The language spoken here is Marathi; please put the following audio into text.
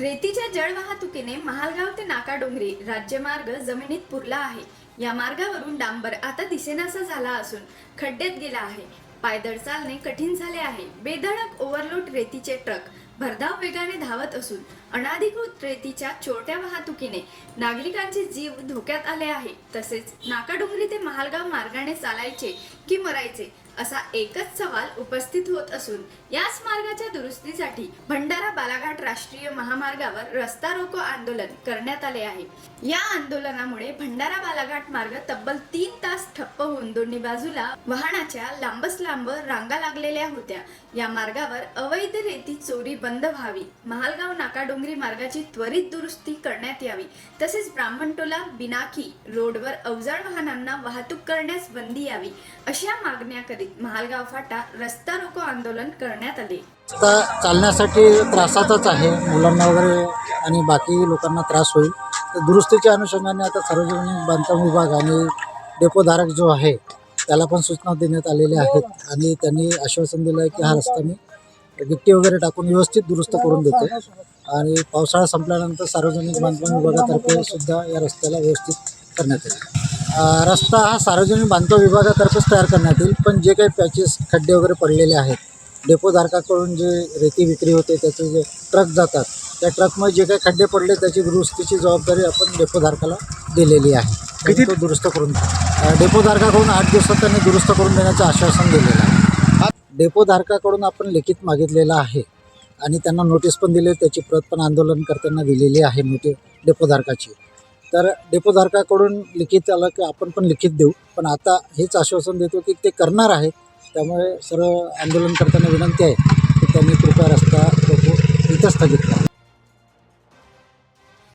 रेतीच्या जड वाहतुकीने महालगाव ते नाकाडोंगरी राज्यमार्ग जमिनीत पुरला आहे. या मार्गावरून डांबर आता दिसेनासा झाला असून खड्ड्यात गेला आहे. पायदळ चालणे कठीण झाले आहे. बेधडक ओव्हरलोड रेतीचे ट्रक भरधाव वेगाने धावत असून अनाधिकृत रेतीच्या छोट्या वाहतुकीने नागरिकांचे जीव धोक्यात आले आहे. तसेच नाकाडोंगरी ते महालगाव मार्गाने चालायचे की मरायचे असा एकच सवाल उपस्थित होत असून याच मार्गाच्या दुरुस्तीसाठी भंडारा बालाघाट राष्ट्रीय महामार्गावर रस्ता रोको आंदोलन करण्यात आले आहे. या आंदोलनामुळे भंडारा बालाघाट मार्ग तब्बल तीन तास ठप्प होऊन दोन्ही बाजूला वाहनाच्या लांबच लांब रांगा लागलेल्या होत्या. या मार्गावर अवैध रेती चोरी बंद व्हावी महालगाव नाकाडोंगरी मार्गाची त्वरित दुरुस्ती करण्यात यावी तसेच ब्राह्मणटोला बिनाकी रोडवर अवजड वाहनांना वाहतूक करण्यास बंदी यावी अशा मागण्या करीत महालगाव फाटा रस्ता रोको आंदोलन करण्यात आले. रस्ता चालण्यासाठी त्रासाचाच आहे. मुलांना वगैरे आणि बाकी लोकांना त्रास होईल. तर दुरुस्तीच्या अनुषंगाने आता सार्वजनिक बांधकाम विभाग आणि डेपोधारक जो आहे त्याला पण सूचना देण्यात आलेल्या आहेत. आणि त्यांनी आश्वासन दिलं आहे की हा रस्ता मी गिट्टी वगैरे टाकून व्यवस्थित दुरुस्त करून देतो. आणि पावसाळा संपल्यानंतर सार्वजनिक बांधकाम विभागातर्फे सुद्धा या रस्त्याला व्यवस्थित करण्यात येईल. रस्ता हा सार्वजनिक बांधकाम विभागातर्फेच तयार करण्यात येईल पण जे काही पॅचेस खड्डे वगैरे पडलेले आहेत डेपोधारकाकडून जे रेती विक्री होते त्याचे जे ट्रक जातात त्या ट्रकमध्ये जे काही खड्डे पडले त्याची दुरुस्तीची जबाबदारी आपण डेपोधारकाला दिलेली आहे. आणि तो दुरुस्त करून डेपोधारकाकडून आठ दिवसात त्यांनी दुरुस्त करून देण्याचं आश्वासन दिलेलं आहे. डेपोधारकाकडून आपण लिखित मागितलेलं आहे आणि त्यांना नोटीस पण दिली त्याची प्रत पण आंदोलनकर्त्यांना दिलेली आहे नोटी डेपोधारकाची तर डेपोधारकाकडून लिखित आलं की आपण पण लिखित देऊ. पण आता हेच आश्वासन देतो की ते करणार आहेत. त्यामुळे सर्व करताना विनंती आहे की त्यांनी कृपया रस्ता रोको इथं स्थगित करा.